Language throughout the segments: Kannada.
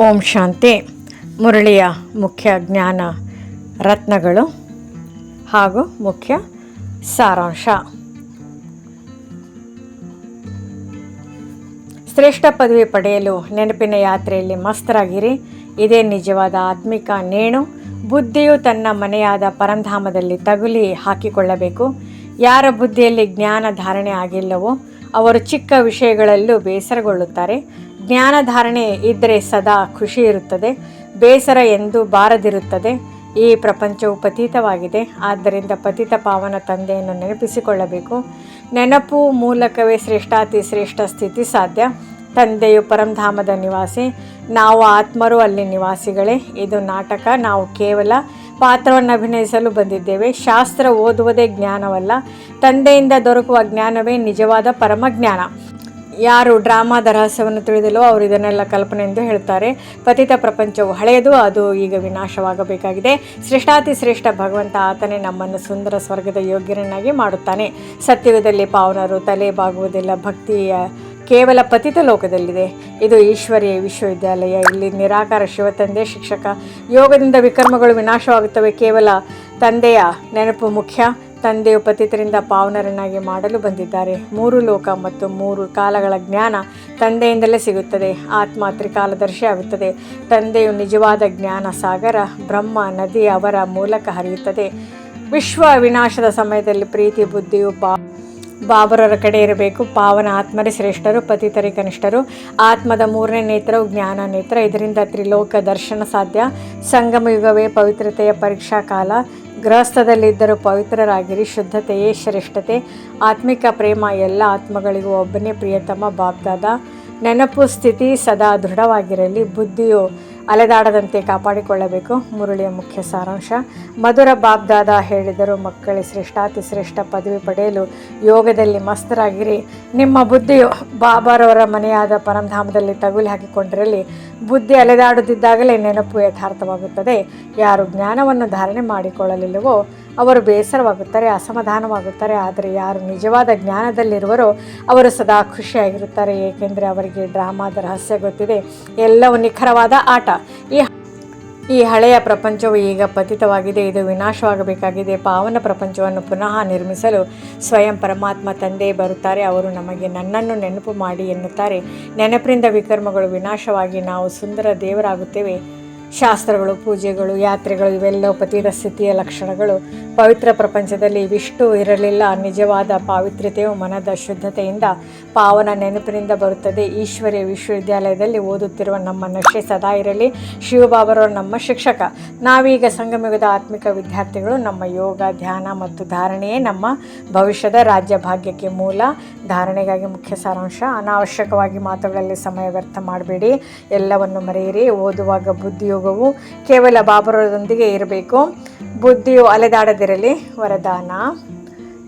ಓಂ ಶಾಂತಿ. ಮುರಳಿಯ ಮುಖ್ಯ ಜ್ಞಾನ ರತ್ನಗಳು ಹಾಗೂ ಮುಖ್ಯ ಸಾರಾಂಶ. ಶ್ರೇಷ್ಠ ಪದವಿ ಪಡೆಯಲು ನೆನಪಿನ ಯಾತ್ರೆಯಲ್ಲಿ ಮಸ್ತರಾಗಿರಿ. ಇದೇ ನಿಜವಾದ ಆತ್ಮಿಕ ನೇಣು. ಬುದ್ಧಿಯು ತನ್ನ ಮನೆಯಾದ ಪರಂಧಾಮದಲ್ಲಿ ತಗುಲಿ ಹಾಕಿಕೊಳ್ಳಬೇಕು. ಯಾರ ಬುದ್ಧಿಯಲ್ಲಿ ಜ್ಞಾನ ಧಾರಣೆ ಆಗಿಲ್ಲವೋ, ಅವರು ಚಿಕ್ಕ ವಿಷಯಗಳಲ್ಲೂ ಬೇಸರಗೊಳ್ಳುತ್ತಾರೆ. ಜ್ಞಾನ ಧಾರಣೆ ಇದ್ದರೆ ಸದಾ ಖುಷಿ ಇರುತ್ತದೆ, ಬೇಸರ ಎಂದು ಬಾರದಿರುತ್ತದೆ. ಈ ಪ್ರಪಂಚವು ಪತೀತವಾಗಿದೆ. ಆದ್ದರಿಂದ ಪತಿತ ಪಾವನ ತಂದೆಯನ್ನು ನೆನಪಿಸಿಕೊಳ್ಳಬೇಕು. ನೆನಪು ಮೂಲಕವೇ ಶ್ರೇಷ್ಠಾತಿ ಶ್ರೇಷ್ಠ ಸ್ಥಿತಿ ಸಾಧ್ಯ. ತಂದೆಯು ಪರಂಧಾಮದ ನಿವಾಸಿ, ನಾವು ಆತ್ಮರು ಅಲ್ಲಿ ನಿವಾಸಿಗಳೇ. ಇದು ನಾಟಕ, ನಾವು ಕೇವಲ ಪಾತ್ರವನ್ನು ಅಭಿನಯಿಸಲು ಬಂದಿದ್ದೇವೆ. ಶಾಸ್ತ್ರ ಓದುವುದೇ ಜ್ಞಾನವಲ್ಲ. ತಂದೆಯಿಂದ ದೊರಕುವ ಜ್ಞಾನವೇ ನಿಜವಾದ ಪರಮಜ್ಞಾನ. ಯಾರು ಡ್ರಾಮಾದ ರಹಸ್ಯವನ್ನು ತಿಳಿದಲೋ ಅವರು ಇದನ್ನೆಲ್ಲ ಕಲ್ಪನೆ ಎಂದು ಹೇಳ್ತಾರೆ. ಪತಿತ ಪ್ರಪಂಚವು ಹಳೆಯದು, ಅದು ಈಗ ವಿನಾಶವಾಗಬೇಕಾಗಿದೆ. ಶ್ರೇಷ್ಠಾತಿ ಶ್ರೇಷ್ಠ ಭಗವಂತ ಆತನೇ ನಮ್ಮನ್ನು ಸುಂದರ ಸ್ವರ್ಗದ ಯೋಗ್ಯರನ್ನಾಗಿ ಮಾಡುತ್ತಾನೆ. ಸತ್ಯುಗದಲ್ಲಿ ಪಾವನರು ತಲೆ ಬಾಗುವುದಿಲ್ಲ, ಭಕ್ತಿಯ ಕೇವಲ ಪತಿತ ಲೋಕದಲ್ಲಿದೆ. ಇದು ಈಶ್ವರಿಯ ವಿಶ್ವವಿದ್ಯಾಲಯ. ಇಲ್ಲಿ ನಿರಾಕಾರ ಶಿವತಂದೆ ಶಿಕ್ಷಕ. ಯೋಗದಿಂದ ವಿಕರ್ಮಗಳು ವಿನಾಶವಾಗುತ್ತವೆ, ಕೇವಲ ತಂದೆಯ ನೆನಪು ಮುಖ್ಯ. ತಂದೆಯು ಪತಿತರಿಂದ ಪಾವನರನ್ನಾಗಿ ಮಾಡಲು ಬಂದಿದ್ದಾರೆ. ಮೂರು ಲೋಕ ಮತ್ತು ಮೂರು ಕಾಲಗಳ ಜ್ಞಾನ ತಂದೆಯಿಂದಲೇ ಸಿಗುತ್ತದೆ. ಆತ್ಮ ತ್ರಿಕಾಲದರ್ಶಿ ಆಗುತ್ತದೆ. ತಂದೆಯು ನಿಜವಾದ ಜ್ಞಾನ ಸಾಗರ, ಬ್ರಹ್ಮ ನದಿ ಅವರ ಮೂಲಕ ಹರಿಯುತ್ತದೆ. ವಿಶ್ವ ವಿನಾಶದ ಸಮಯದಲ್ಲಿ ಪ್ರೀತಿ, ಬುದ್ಧಿಯು ಬಾ ಬಾಬರರ ಕಡೆ ಇರಬೇಕು. ಪಾವನ ಆತ್ಮರೇ ಶ್ರೇಷ್ಠರು, ಪತಿತರಿ ಕನಿಷ್ಠರು. ಆತ್ಮದ ಮೂರನೇ ನೇತ್ರವು ಜ್ಞಾನ ನೇತ್ರ. ಇದರಿಂದ ತ್ರಿಲೋಕ ದರ್ಶನ ಸಾಧ್ಯ. ಸಂಗಮ ಯುಗವೇ ಪವಿತ್ರತೆಯ ಪರೀಕ್ಷಾ ಕಾಲ. ಗೃಹಸ್ಥದಲ್ಲಿದ್ದರೂ ಪವಿತ್ರರಾಗಿರಿ. ಶುದ್ಧತೆಯೇ ಶ್ರೇಷ್ಠತೆ. ಆತ್ಮಿಕ ಪ್ರೇಮ ಎಲ್ಲ ಆತ್ಮಗಳಿಗೂ ಒಬ್ಬನೇ ಪ್ರಿಯತಮ ಬಾಬ್ದಾದ ನೆನಪು ಸ್ಥಿತಿ ಸದಾ ದೃಢವಾಗಿರಲಿ. ಬುದ್ಧಿಯು ಅಲೆದಾಡದಂತೆ ಕಾಪಾಡಿಕೊಳ್ಳಬೇಕು. ಮುರುಳಿಯ ಮುಖ್ಯ ಸಾರಾಂಶ. ಮಧುರ ಬಾಬ್ದಾದ ಹೇಳಿದರು, ಮಕ್ಕಳೇ ಶ್ರೇಷ್ಠಾತಿ ಶ್ರೇಷ್ಠ ಪದವಿ ಪಡೆಯಲು ಯೋಗದಲ್ಲಿ ಮಸ್ತರಾಗಿರಿ. ನಿಮ್ಮ ಬುದ್ಧಿಯು ಬಾಬಾರವರ ಮನೆಯಾದ ಪರಂಧಾಮದಲ್ಲಿ ತಗುಲಿ ಹಾಕಿಕೊಂಡಿರಲಿ. ಬುದ್ಧಿ ಅಲೆದಾಡುತ್ತಿದ್ದಾಗಲೇ ನೆನಪು ಯಥಾರ್ಥವಾಗುತ್ತದೆ. ಯಾರು ಜ್ಞಾನವನ್ನು ಧಾರಣೆ ಮಾಡಿಕೊಳ್ಳಲಿಲ್ಲವೋ ಅವರು ಬೇಸರವಾಗುತ್ತಾರೆ, ಅಸಮಾಧಾನವಾಗುತ್ತಾರೆ, ಆದರೆ ಯಾರು ನಿಜವಾದ ಜ್ಞಾನದಲ್ಲಿರುವರೋ ಅವರು ಸದಾ ಖುಷಿಯಾಗಿರುತ್ತಾರೆ, ಏಕೆಂದರೆ ಅವರಿಗೆ ಡ್ರಾಮಾದ ರಹಸ್ಯ ಗೊತ್ತಿದೆ. ಎಲ್ಲವೂ ನಿಖರವಾದ ಆಟ. ಈ ಈ ಹಳೆಯ ಪ್ರಪಂಚವು ಈಗ ಪತಿತವಾಗಿದೆ, ಇದು ವಿನಾಶವಾಗಬೇಕಾಗಿದೆ. ಪಾವನ ಪ್ರಪಂಚವನ್ನು ಪುನಃ ನಿರ್ಮಿಸಲು ಸ್ವಯಂ ಪರಮಾತ್ಮ ತಂದೆ ಬರುತ್ತಾರೆ, ಅವರು ನಮಗೆ ನನ್ನನ್ನು ನೆನಪು ಮಾಡಿ ಎನ್ನುತ್ತಾರೆ. ನೆನಪಿನಿಂದ ವಿಕರ್ಮಗಳು ವಿನಾಶವಾಗಿ ನಾವು ಸುಂದರ ದೇವರಾಗುತ್ತೇವೆ. ಶಾಸ್ತ್ರಗಳು, ಪೂಜೆಗಳು, ಯಾತ್ರೆಗಳು, ಇವೆಲ್ಲವೂ ಪತಿತ ಸ್ಥಿತಿಯ ಲಕ್ಷಣಗಳು. ಪವಿತ್ರ ಪ್ರಪಂಚದಲ್ಲಿ ಇವಿಷ್ಟು ಇರಲಿಲ್ಲ. ನಿಜವಾದ ಪಾವಿತ್ರ್ಯತೆಯು ಮನದ ಶುದ್ಧತೆಯಿಂದ ಪಾವನ ನೆನಪಿನಿಂದ ಬರುತ್ತದೆ. ಈಶ್ವರ್ಯ ವಿಶ್ವವಿದ್ಯಾಲಯದಲ್ಲಿ ಓದುತ್ತಿರುವ ನಮ್ಮ ನಶೆ ಸದಾ ಇರಲಿ. ಶಿವಬಾಬರವರು ನಮ್ಮ ಶಿಕ್ಷಕ. ನಾವೀಗ ಸಂಗಮಯುಗದ ಆತ್ಮಿಕ ವಿದ್ಯಾರ್ಥಿಗಳು. ನಮ್ಮ ಯೋಗ, ಧ್ಯಾನ ಮತ್ತು ಧಾರಣೆಯೇ ನಮ್ಮ ಭವಿಷ್ಯದ ರಾಜ್ಯ ಭಾಗ್ಯಕ್ಕೆ ಮೂಲ. ಧಾರಣೆಗಾಗಿ ಮುಖ್ಯ ಸಾರಾಂಶ. ಅನಾವಶ್ಯಕವಾಗಿ ಮಾತುಗಳಲ್ಲಿ ಸಮಯ ವ್ಯರ್ಥ ಮಾಡಬೇಡಿ. ಎಲ್ಲವನ್ನು ಮರೆಯಿರಿ. ಓದುವಾಗ ಬುದ್ಧಿಯೋಗವು ಕೇವಲ ಬಾಬರದೊಂದಿಗೆ ಇರಬೇಕು. ಬುದ್ಧಿಯು ಅಲೆದಾಡದಿರಲಿ, ವರದಾನ.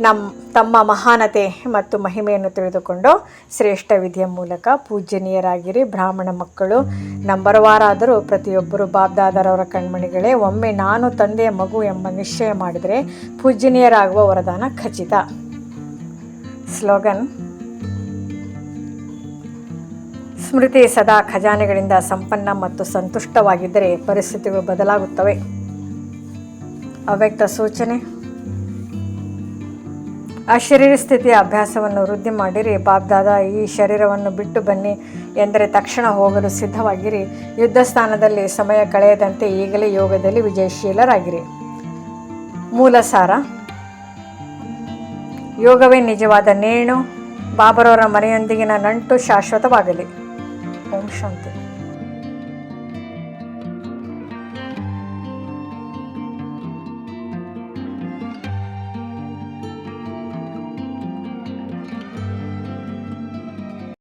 ನಮ್ಮ ತಮ್ಮ ಮಹಾನತೆ ಮತ್ತು ಮಹಿಮೆಯನ್ನು ತಿಳಿದುಕೊಂಡು ಶ್ರೇಷ್ಠ ವಿಧಿಯ ಮೂಲಕ ಪೂಜನೀಯರಾಗಿರಿ ಬ್ರಾಹ್ಮಣ ಮಕ್ಕಳು ನಂಬರವಾರಾದರೂ ಪ್ರತಿಯೊಬ್ಬರು ಬಾಬ್ದಾದರವರ ಕಣ್ಮಣಿಗಳೇ. ಒಮ್ಮೆ ನಾನು ತಂದೆಯ ಮಗು ಎಂಬ ನಿಶ್ಚಯ ಮಾಡಿದರೆ ಪೂಜನೀಯರಾಗುವ ವರದಾನ ಖಚಿತ. ಸ್ಲೋಗನ್. ಸ್ಮೃತಿ ಸದಾ ಖಜಾನೆಗಳಿಂದ ಸಂಪನ್ನ ಮತ್ತು ಸಂತುಷ್ಟವಾಗಿದ್ದರೆ ಪರಿಸ್ಥಿತಿಗಳು ಬದಲಾಗುತ್ತವೆ. ಅವ್ಯಕ್ತ ಸೂಚನೆ. ಆ ಶರೀರ ಸ್ಥಿತಿಯ ಅಭ್ಯಾಸವನ್ನು ವೃದ್ಧಿ ಮಾಡಿರಿ. ಬಾಬ್ದಾದ ಈ ಶರೀರವನ್ನು ಬಿಟ್ಟು ಬನ್ನಿ ಎಂದರೆ ತಕ್ಷಣ ಹೋಗಲು ಸಿದ್ಧವಾಗಿರಿ. ಯುದ್ಧ ಸ್ಥಾನದಲ್ಲಿ ಸಮಯ ಕಳೆಯದಂತೆ ಈಗಲೇ ಯೋಗದಲ್ಲಿ ವಿಜಯಶೀಲರಾಗಿರಿ. ಮೂಲಸಾರ. ಯೋಗವೇ ನಿಜವಾದ ನೇಣು. ಬಾಬರವರ ಮನೆಯೊಂದಿಗಿನ ನಂಟು ಶಾಶ್ವತವಾಗಲಿ. ಓಂ ಶಾಂತಿ.